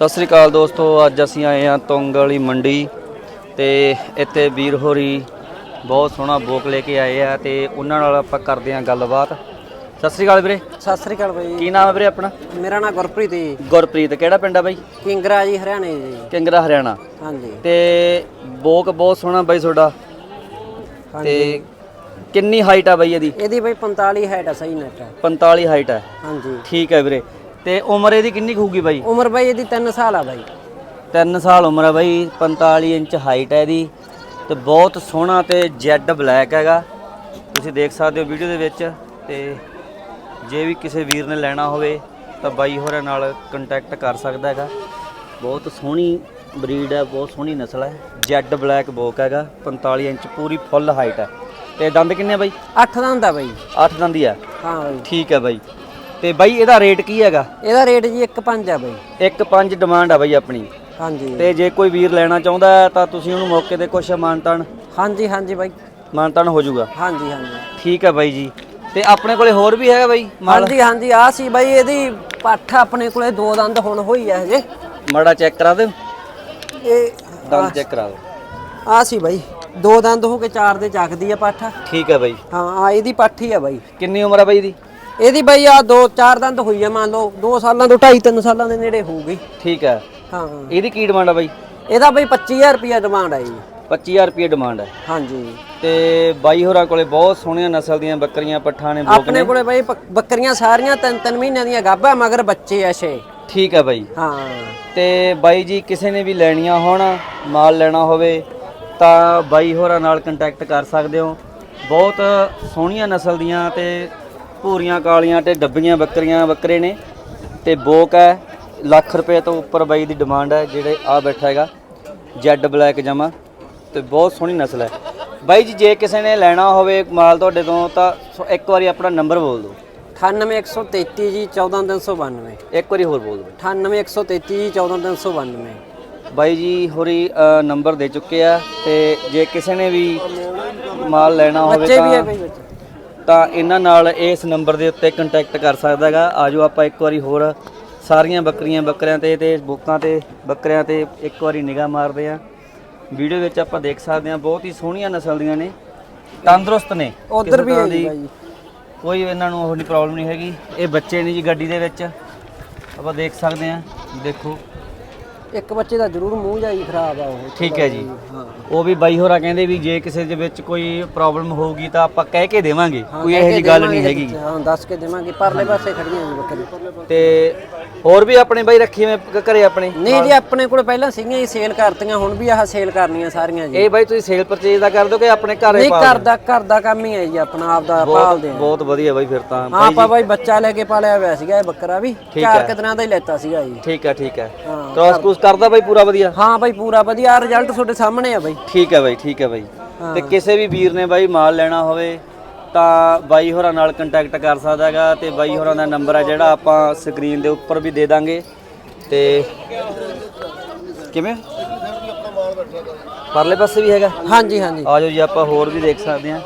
ਸਤਿ ਸ੍ਰੀ ਅਕਾਲ ਦੋਸਤੋ ਅੱਜ ਅਸੀਂ ਆਏ ਹਾਂ ਤੁੰਗ ਵਾਲੀ ਮੰਡੀ ਤੇ ਇੱਥੇ ਵੀਰ ਹੋਰੀ ਬਹੁਤ ਸੋਹਣਾ ਬੋਕ ਲੈ ਕੇ ਆਏ ਆ ਤੇ ਉਹਨਾਂ ਨਾਲ ਆਪਾਂ ਕਰਦੇ ਹਾਂ ਗੱਲਬਾਤ। ਸਤਿ ਸ੍ਰੀ ਅਕਾਲ ਵੀਰੇ। ਸਤਿ ਸ੍ਰੀ ਅਕਾਲ ਬਾਈ। ਕੀ ਨਾਮ ਹੈ ਵੀਰੇ ਆਪਣਾ? ਮੇਰਾ ਨਾਮ ਗੁਰਪ੍ਰੀਤ ਜੀ। ਗੁਰਪ੍ਰੀਤ ਕਿਹੜਾ ਪਿੰਡ ਆ ਬਾਈ? ਕਿੰਗਰਾ ਜੀ ਹਰਿਆਣੇ ਜੀ। ਕਿੰਗਰਾ ਹਰਿਆਣਾ। ਹਾਂਜੀ। ਤੇ ਬੋਕ ਬਹੁਤ ਸੋਹਣਾ ਬਾਈ ਤੁਹਾਡਾ। ਤੇ ਕਿੰਨੀ ਹਾਈਟ ਆ ਬਾਈ ਇਹਦੀ? ਇਹਦੀ ਬਾਈ 45 ਹਾਈਟ ਆ ਸਹੀ ਨੈਟ 45 ਹਾਈਟ ਹੈ ਹਾਂਜੀ। ਠੀਕ ਹੈ ਵੀਰੇ। ਤੇ ਉਮਰ ਇਹਦੀ ਕਿੰਨੀ ਕੁ ਹੋਊਗੀ ਬਾਈ? ਉਮਰ ਬਾਈ ਇਹਦੀ 3 ਸਾਲ ਆ ਬਾਈ। 3 ਸਾਲ ਉਮਰ ਹੈ ਬਾਈ 45 ਇੰਚ ਹਾਈਟ ਹੈ ਇਹਦੀ ਤੇ ਬਹੁਤ ਸੋਹਣਾ ਤੇ ਜੈਡ ਬਲੈਕ ਹੈਗਾ। ਤੁਸੀਂ ਦੇਖ ਸਕਦੇ ਹੋ ਵੀਡੀਓ ਦੇ ਵਿੱਚ ਤੇ ਜੇ ਵੀ ਕਿਸੇ ਵੀਰ ਨੇ ਲੈਣਾ ਹੋਵੇ ਤਾਂ ਬਾਈ ਹੋਰਾਂ ਨਾਲ ਕੰਟੈਕਟ ਕਰ ਸਕਦਾ ਹੈਗਾ। ਬਹੁਤ ਸੋਹਣੀ ਬਰੀਡ ਹੈ ਬਹੁਤ ਸੋਹਣੀ ਨਸਲ ਹੈ। ਜੈਡ ਬਲੈਕ ਬੋਕ ਹੈਗਾ 45 ਇੰਚ ਪੂਰੀ ਫੁੱਲ ਹਾਈਟ ਹੈ। ਤੇ ਦੰਦ ਕਿੰਨੇ ਆ ਬਾਈ? 8 ਦਾ ਹੁੰਦਾ ਬਾਈ। 8 ਦੰਦ ਹੀ ਆ। ਹਾਂ ਬਾਈ। ਠੀਕ ਹੈ ਬਾਈ। ਤੇ ਬਾਈ ਇਹਦਾ ਰੇਟ ਕੀ ਹੈਗਾ? ਇਹਦਾ ਰੇਟ ਜੀ 1.5 ਆ ਬਾਈ। 1.5 ਡਿਮਾਂਡ ਆ ਬਾਈ ਆਪਣੀ। ਹਾਂਜੀ। ਤੇ ਜੇ ਕੋਈ ਵੀਰ ਲੈਣਾ ਚਾਹੁੰਦਾ ਹੈ ਤਾਂ ਤੁਸੀਂ ਉਹਨੂੰ ਮੌਕੇ ਤੇ ਕੁਛ ਮਾਨਤਾਨ ਹਾਂਜੀ ਹਾਂਜੀ ਬਾਈ। ਮਾਨਤਾਨ ਹੋ ਜਾਊਗਾ। ਹਾਂਜੀ ਹਾਂਜੀ। ਠੀਕ ਹੈ ਬਾਈ ਜੀ। ਤੇ ਆਪਣੇ ਕੋਲੇ ਹੋਰ ਵੀ ਹੈਗਾ ਬਾਈ? ਮਾਲ ਹਾਂਜੀ ਹਾਂਜੀ ਆ ਸੀ ਬਾਈ ਇਹਦੀ ਪੱਠ ਆਪਣੇ ਕੋਲੇ ਦੋ ਦੰਦ ਹੁਣ ਹੋਈ ਆ ਹਜੇ। ਮਾੜਾ ਚੈੱਕ ਕਰਾ ਦਿਓ। ਇਹ ਦੰਦ ਚੈੱਕ ਕਰਾ ਦਿਓ। ਆ ਸੀ ਬਾਈ। ਦੋ ਦੰਦ ਹੋ ਕੇ ਚਾਰ ਦੇ ਚੱਕਦੀ ਆ ਪੱਠ। ਠੀਕ ਹੈ ਬਾਈ। ਹਾਂ ਆ ਇਹਦੀ ਪੱਠ ਹੀ ਆ ਬਾਈ। ਕਿੰਨੀ ਉਮਰ ਆ ਬਾਈ ਦੀ ਇਹਦੀ ਬਾਈ ਆ ਦੋ ਚਾਰ ਦੰਦ ਹੋਈ ਆ ਮੰਨ ਲਓ 2 ਸਾਲਾਂ ਤੋਂ 2.5 3 ਸਾਲਾਂ ਦੇ ਨੇੜੇ ਹੋਊਗੀ ਠੀਕ ਹੈ। ਹਾਂ। ਇਹਦੀ ਕੀ ਡਿਮਾਂਡ ਆ ਬਾਈ? ਇਹਦਾ ਬਈ 25000 ਰੁਪਿਆ ਡਿਮਾਂਡ ਆਈ 25000 ਰੁਪਏ ਡਿਮਾਂਡ ਹੈ ਹਾਂਜੀ। ਤੇ ਬਾਈ ਹੋਰਾਂ ਕੋਲੇ ਬਹੁਤ ਸੋਹਣੀਆਂ ਨਸਲ ਦੀਆਂ ਬੱਕਰੀਆਂ ਪੱਠਾਂ ਨੇ ਬੋਕ ਆਪਣੇ ਕੋਲੇ ਬਈ ਬੱਕਰੀਆਂ ਸਾਰੀਆਂ ਤਿੰਨ ਤਿੰਨ ਮਹੀਨਿਆਂ ਦੀਆਂ ਗੱਭਾ ਮਗਰ ਬੱਚੇ ਆ ਛੇ। ਠੀਕ ਹੈ ਬਾਈ। ਹਾਂ। ਤੇ ਬਾਈ ਜੀ ਕਿਸੇ ਨੇ ਵੀ ਲੈਣੀਆਂ ਹੋਣ ਮਾਲ ਲੈਣਾ ਹੋਵੇ ਤਾਂ ਬਾਈ ਹੋਰਾਂ ਨਾਲ ਕੰਟੈਕਟ ਕਰ ਸਕਦੇ ਹੋ। ਬਹੁਤ ਸੋਹਣੀਆਂ ਨਸਲ ਦੀਆਂ ਤੇ ਭੂਰੀਆਂ ਕਾਲੀਆਂ ਤੇ ਡੱਬੀਆਂ ਬੱਕਰੀਆਂ ਬੱਕਰੇ ਨੇ ਤੇ ਬੋਕ ਹੈ ਲੱਖ ਰੁਪਏ ਤੋਂ ਉੱਪਰ ਬਾਈ ਦੀ ਡਿਮਾਂਡ ਹੈ ਜਿਹੜੇ ਆ ਬੈਠਾ ਹੈਗਾ ਜੈਡ ਬਲੈਕ ਜਮਾ ਤੇ ਬਹੁਤ ਸੋਹਣੀ ਨਸਲ ਹੈ। ਬਾਈ ਜੀ ਜੇ ਕਿਸੇ ਨੇ ਲੈਣਾ ਹੋਵੇ ਮਾਲ ਤੁਹਾਡੇ ਤੋਂ ਤਾਂ ਇੱਕ ਵਾਰੀ ਆਪਣਾ ਨੰਬਰ ਬੋਲ ਦਿਓ। 98133 ਜੀ 14392 ਇੱਕ ਵਾਰੀ ਹੋਰ ਬੋਲ ਦਿਓ। 98133 ਜੀ 14392 ਬਾਈ ਜੀ ਹੋਰੀ ਨੰਬਰ ਦੇ ਚੁੱਕੇ ਆ ਤੇ ਜੇ ਕਿਸੇ ਨੇ ਵੀ ਮਾਲ ਲੈਣਾ ਹੋਵੇ ਬੱਚੇ ਵੀ ਆ ਤਾਂ ਬਈ ਬੱਚੇ? ਤਾਂ ਇਹਨਾਂ ਨਾਲ ਇਸ ਨੰਬਰ ਦੇ ਉੱਤੇ ਕੰਟੈਕਟ ਕਰ ਸਕਦਾ ਹੈਗਾ। ਆਜੋ ਆਪਾਂ ਇੱਕ ਵਾਰੀ ਹੋਰ ਸਾਰੀਆਂ ਬੱਕਰੀਆਂ ਬੱਕਰਿਆਂ ਤੇ ਤੇ ਬੁੱਕਾਂ ਤੇ ਬੱਕਰਿਆਂ ਤੇ ਇੱਕ ਵਾਰੀ ਨਿਗਾਹ ਮਾਰਦੇ ਆ ਵੀਡੀਓ ਵਿੱਚ ਆਪਾਂ ਦੇਖ ਸਕਦੇ ਆ ਬਹੁਤ ਹੀ ਸੋਹਣੀਆਂ ਨਸਲ ਦੀਆਂ ਨੇ ਤੰਦਰੁਸਤ ਨੇ। ਉਧਰ ਵੀ ਹੈ ਜੀ ਕੋਈ ਇਹਨਾਂ ਨੂੰ ਉਹ ਨਹੀਂ ਪ੍ਰੋਬਲਮ ਨਹੀਂ ਹੈਗੀ। ਇਹ ਬੱਚੇ ਨੇ ਜੀ ਗੱਡੀ ਦੇ ਵਿੱਚ। ਆਪਾਂ ਦੇਖ ਸਕਦੇ ਆ ਦੇਖੋ। ਇੱਕ ਬੱਚੇ ਦਾ ਜ਼ਰੂਰ ਮੂੰਹ ਜਾਈ ਖਰਾਬ ਆ ਉਹ। ਠੀਕ ਹੈ ਜੀ। ਹਾਂ ਉਹ ਵੀ ਬਾਈ ਹੋਰਾਂ ਕਹਿੰਦੇ ਵੀ ਜੇ ਕਿਸੇ ਦੇ ਵਿੱਚ ਕੋਈ ਪ੍ਰੋਬਲਮ ਹੋਊਗੀ ਤਾਂ ਆਪਾਂ ਕਹਿ ਕੇ ਦੇਵਾਂਗੇ ਕੋਈ ਇਹੋ ਕੇ ਜੀ ਗੱਲ ਨਹੀਂ ਹੈਗੀ। ਹਾਂ ਦੱਸ ਕੇ ਦੇਵਾਂਗੇ ਪਰਲੇ ਪਾਸੇ ਖੜੀਆਂ ਜੀ ਬੱਕਰੀ ਤੇ ਹੋਰ ਵੀ ਆਪਣੇ ਬਾਈ ਰੱਖੀ ਮੈਂ ਘਰੇ ਆਪਣੇ? ਨਹੀਂ ਜੀ ਆਪਣੇ ਕੋਲ ਪਹਿਲਾਂ ਸੀਗੀਆਂ ਜੀ ਸੇਲ ਕਰਤੀਆਂ ਹੁਣ ਵੀ ਆਹ ਸੇਲ ਕਰਨੀਆਂ ਸਾਰੀਆਂ ਜੀ। ਇਹ ਬਾਈ ਤੁਸੀਂ ਸੇਲ ਪਰਚੇਜ ਦਾ ਕਰ ਦੋ ਕਿ ਆਪਣੇ ਘਰੇ ਨਹੀਂ ਪਾ ਘਰ ਦਾ ਘਰ ਦਾ ਕੰਮ ਹੀ ਹੈ ਜੀ ਆਪਣਾ ਆਪ ਦਾ ਪਾਲਦੇ ਆ। ਬਹੁਤ ਵਧੀਆ ਬਾਈ ਫਿਰ ਤਾਂ। ਹਾਂ ਆਪਾਂ ਬਾਈ ਬੱਚਾ ਲੈ ਕੇ ਪਾਲਿਆ ਹੋਇਆ ਸੀਗਾ ਇਹ ਬੱਕਰਾ ਵੀ। ਚਾਰ ਕੁ ਦਿਨਾਂ ਦਾ ਹੀ ਲੈਤਾ ਸੀਗਾ ਜੀ। ਠੀਕ ਹੈ ਠੀਕ ਹੈ। ਹਾਂ ਕ੍ਰਾਸ ਕ੍ਰੂਸ ਕਰਦਾ ਬਾਈ ਪੂਰਾ ਵਧੀਆ? ਹਾਂ ਬਾਈ ਪੂਰਾ ਵਧੀਆ। ਰਿਜ਼ਲਟ ਤੁਹਾਡੇ ਸਾਹਮਣੇ ਆ ਬਾਈ। ਠੀਕ ਹੈ ਬਾਈ ਠੀਕ ਹੈ ਬਾਈ। ਤੇ ਕਿਸੇ ਵੀ ਵੀਰ ਨੇ ਬਾਈ ਮਾਲ ਲੈਣਾ ਹੋਵੇ ਤਾਂ ਬਾਈ ਹੋਰਾਂ ਨਾਲ ਕੰਟੈਕਟ ਕਰ ਸਕਦਾ ਹੈਗਾ ਤੇ ਬਾਈ ਹੋਰਾਂ ਦਾ ਨੰਬਰ ਹੈ ਜਿਹੜਾ ਆਪਾਂ ਸਕਰੀਨ ਦੇ ਉੱਪਰ ਵੀ ਦੇ ਦਾਂਗੇ। ਤੇ ਕਿਵੇਂ? ਪਰਲੇ ਪਾਸੇ ਵੀ ਹੈਗਾ? ਹਾਂਜੀ ਹਾਂਜੀ। ਆ ਜਾਓ ਜੀ ਆਪਾਂ ਹੋਰ ਵੀ ਦੇਖ ਸਕਦੇ ਹਾਂ।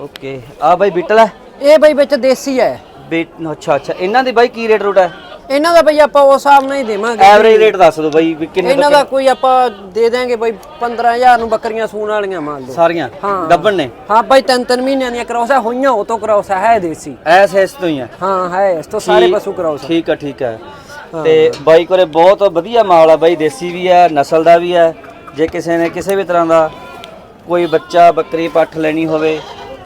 ਓਕੇ ਆ ਬਾਈ ਬਿੱਟਲ ਹੈ? ਇਹ ਬਾਈ ਵਿੱਚ ਦੇਸੀ ਹੈ। ਬੀਟ ਅੱਛਾ ਅੱਛਾ। ਇਹਨਾਂ ਦੀ ਬਾਈ ਕੀ ਰੇਟ ਰੂਟ ਹੈ? ਇਹਨਾਂ ਦਾ ਬਾਈ ਆਪਾਂ ਉਸ ਹਿਸਾਬ ਨਾਲ ਹੀ ਦੇਵਾਂਗੇ। ਐਵਰੇਜ ਰੇਟ ਦੱਸ ਦਿਓ ਬਾਈ ਵੀ ਕਿੰਨੇ ਇਹਨਾਂ ਦਾ ਕੋਈ ਆਪਾਂ ਦੇ ਦਾਂਗੇ ਬਾਈ 15000 ਨੂੰ ਬੱਕਰੀਆਂ ਸੂਣ ਵਾਲੀਆਂ ਮੰਨ ਲਓ। ਸਾਰੀਆਂ? ਹਾਂ। ਡੱਬਣ ਨੇ? ਹਾਂ ਬਾਈ ਤਿੰਨ ਤਿੰਨ ਮਹੀਨਿਆਂ ਦੀਆਂ ਕਰੌਸਾ ਹੋਈਆਂ ਉਹ ਤੋਂ ਕਰੌਸਾ ਹੈ ਦੇਸੀ। ਐਸ ਐਸ ਤੋਂ ਹੀ ਆ। ਹਾਂ ਹੈ ਇਸ ਤੋਂ ਸਾਰੇ ਪਸ਼ੂ ਕਰੌਸਾ ਠੀਕ ਆ ਠੀਕ ਆ। ਤੇ ਬਾਈ ਕੋਲੇ ਬਹੁਤ ਵਧੀਆ ਮਾਲ ਆ ਬਾਈ ਦੇਸੀ ਵੀ ਆ ਨਸਲ ਦਾ ਵੀ ਆ। ਜੇ ਕਿਸੇ ਨੇ ਕਿਸੇ ਵੀ ਤਰ੍ਹਾਂ ਦਾ ਕੋਈ ਬੱਚਾ ਬੱਕਰੀ ਪੱਠ ਲੈਣੀ ਹੋਵੇ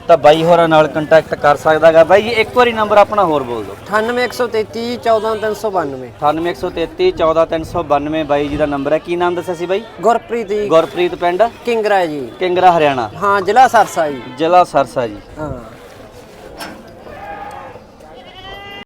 ਤਾਂ ਬਾਈ ਹੋਰਾਂ ਨਾਲ ਕੰਟੈਕਟ ਕਰ ਸਕਦਾਗਾ। ਬਾਈ ਜੀ ਇੱਕ ਵਾਰੀ ਨੰਬਰ ਆਪਣਾ ਹੋਰ ਬੋਲ ਦਿਓ। 98133 14392 98133 14392 ਬਾਈ ਜੀ ਦਾ ਨੰਬਰ ਹੈ। ਕੀ ਨਾਮ ਦੱਸਿਆ ਸੀ ਬਾਈ? ਗੁਰਪ੍ਰੀਤ ਜੀ। ਗੁਰਪ੍ਰੀਤ ਪਿੰਡ? ਕਿੰਗਰਾ ਜੀ। ਕਿੰਗਰਾ ਹਰਿਆਣਾ। ਹਾਂ ਜ਼ਿਲ੍ਹਾ ਸਰਸਾ ਜੀ। ਜ਼ਿਲ੍ਹਾ ਸਰਸਾ ਜੀ। ਹਾਂ।